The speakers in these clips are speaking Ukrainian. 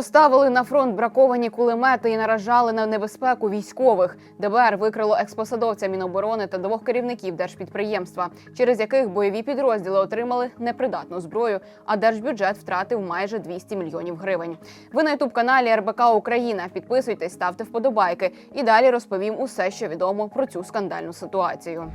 Поставили на фронт браковані кулемети і наражали на небезпеку військових. ДБР викрило експосадовця Міноборони та двох керівників держпідприємства, через яких бойові підрозділи отримали непридатну зброю, а держбюджет втратив майже 200 мільйонів гривень. Ви на ютуб каналі РБК Україна. Підписуйтесь, ставте вподобайки. І далі розповім усе, що відомо про цю скандальну ситуацію.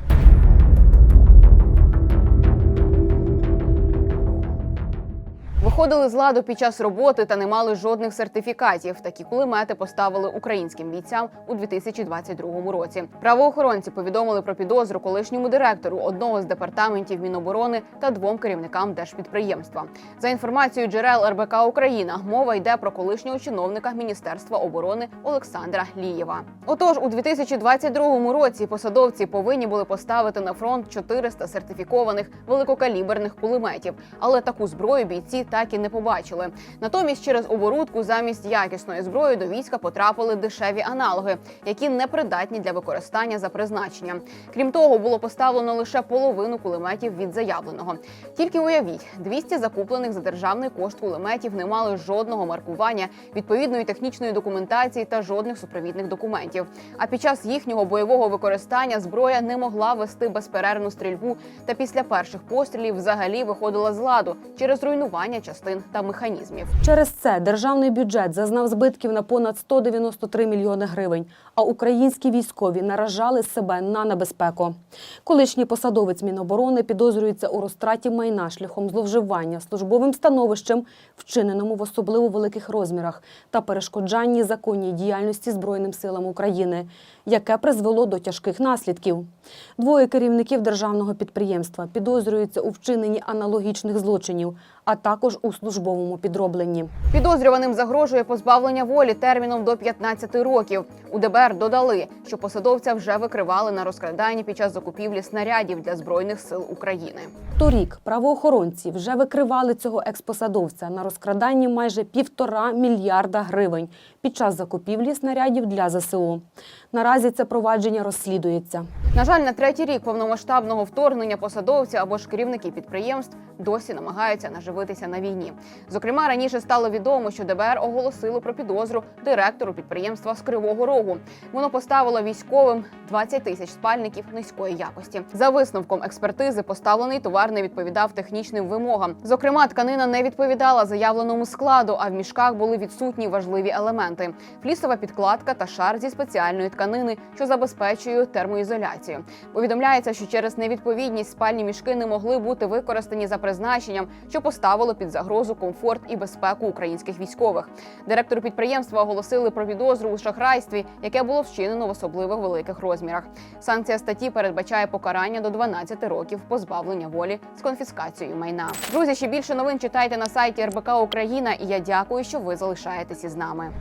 Виходили з ладу під час роботи та не мали жодних сертифікатів. Такі кулемети поставили українським бійцям у 2022 році. Правоохоронці повідомили про підозру колишньому директору одного з департаментів Міноборони та двом керівникам держпідприємства. За інформацією джерел РБК Україна, мова йде про колишнього чиновника Міністерства оборони Олександра Лієва. Отож, у 2022 році посадовці повинні були поставити на фронт 400 сертифікованих великокаліберних кулеметів, але таку зброю бійці так і не побачили. Натомість, через оборудку замість якісної зброї до війська потрапили дешеві аналоги, які не придатні для використання за призначенням. Крім того, було поставлено лише половину кулеметів від заявленого. Тільки уявіть, 200 закуплених за державний кошт кулеметів не мали жодного маркування, відповідної технічної документації та жодних супровідних документів. А під час їхнього бойового використання зброя не могла вести безперервну стрільбу, та після перших пострілів взагалі виходила з ладу через руйнування частин та механізмів. Через це державний бюджет зазнав збитків на понад 193 мільйони гривень, а українські військові наражали себе на небезпеку. Колишній посадовець Міноборони підозрюється у розтраті майна шляхом зловживання службовим становищем, вчиненому в особливо великих розмірах, та перешкоджанні законній діяльності Збройним силам України, яке призвело до тяжких наслідків. Двоє керівників державного підприємства підозрюються у вчиненні аналогічних злочинів, а також у службовому підробленні. Підозрюваним загрожує позбавлення волі терміном до 15 років. У ДБР додали, що посадовця вже викривали на розкраданні під час закупівлі снарядів для збройних сил України. Торік правоохоронці вже викривали цього експосадовця на розкраданні майже півтора мільярда гривень під час закупівлі снарядів для ЗСУ. Наразі це провадження розслідується. На жаль, на третій рік повномасштабного вторгнення посадовці або ж керівники підприємств досі намагаються наживитися на війні. Зокрема, раніше стало відомо, що ДБР оголосило про підозру директору підприємства з Кривого Рогу. Воно поставило військовим 20 тисяч спальників низької якості. За висновком експертизи, поставлений товар не відповідав технічним вимогам. Зокрема, тканина не відповідала заявленому складу, а в мішках були відсутні важливі елементи: флісова підкладка та шар зі спеціальної тканини, що забезпечує термоізоляцію. Повідомляється, що через невідповідність спальні мішки не могли бути використані за призначенням, що поставило під загрозу комфорт і безпеку українських військових. директор підприємства оголосили про підозру у шахрайстві, яке було вчинено в особливо великих розмірах. Санкція статті передбачає покарання до 12 років позбавлення волі з конфіскацією майна. Друзі, ще більше новин читайте на сайті РБК Україна. І я дякую, що ви залишаєтеся з нами.